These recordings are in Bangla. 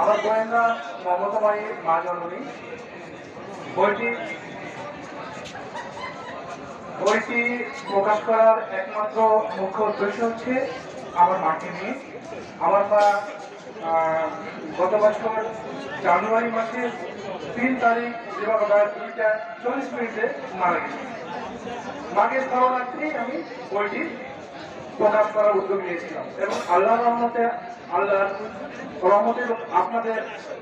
আমার গোয়েন্দা মমতা মমতাবাই মা জননী বইটি বইটি প্রকাশ করার একমাত্র মুখ্য উদ্দেশ্য হচ্ছে আমার মাকে নিয়ে। আমার মা গত বছর জানুয়ারি মাসের তিন তারিখ দিবাগত দুইটা চল্লিশ মিনিটে মারা গেছে। মাকে স্মরণার্থেই আমি বইটি প্রকাশ করার উদ্যোগ নিয়েছিলাম। এবং আল্লাহ রহমতে, আল্লাহর রহমতে আপনাদের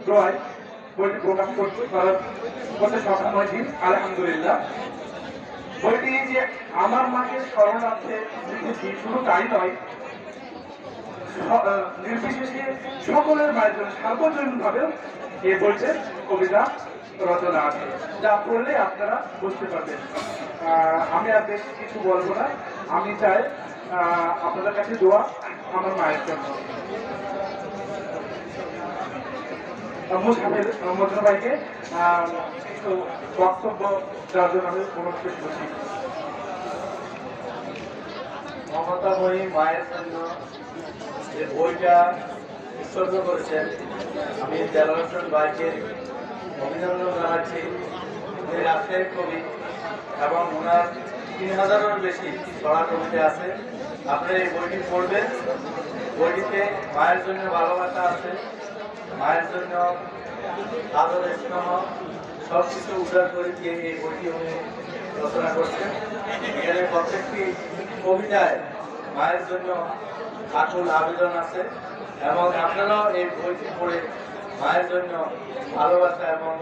দোয়ায় বইটি প্রকাশ করতে করার করতে সক্ষম হয়েছি আলহামদুলিল্লাহ। বইটি যে আমার মাকে স্মরণার্থে শুধু তাই নয় নির্বিশেষে সকলের মায়ের সার্বজনীনভাবে এই বইতে কবিতা রচনা আছে। যা পড়লে আপনারা বুঝতে পারবেন। আমি আর বেশি কিছু বলব না। আমি চাই আপনাদের কাছে দোয়া আমার মায়ের জন্য। মুসাফির মজনু ভাইকে কিছু বক্তব্য দেওয়ার জন্য আমি অনুরোধ করছি। মমতাময়ী মায়ের জন্য যে বইটা উৎসর্গ করেছেন, আমি দেলাল হোসেন ভাইকে অভিনন্দন জানাচ্ছি। উনি রাজশাহীর কবি এবং তিন হাজারের বেশি ছড়া কবিতা আছে। আপনারা এই বইটি পড়বেন। বইটিতে মায়ের জন্য ভালোবাসা আছে, মায়ের জন্য আদর স্নেহ সব কিছু উদ্ধার করে দিয়ে এই বইটি উনি রচনা করছেন। এখানে প্রত্যেকটি কবিতায় মায়ের জন্য আকুল আবেদন আছে এবং আপনারাও এই বইটি পড়ে মায়ের জন্য ভালোবাসা এবং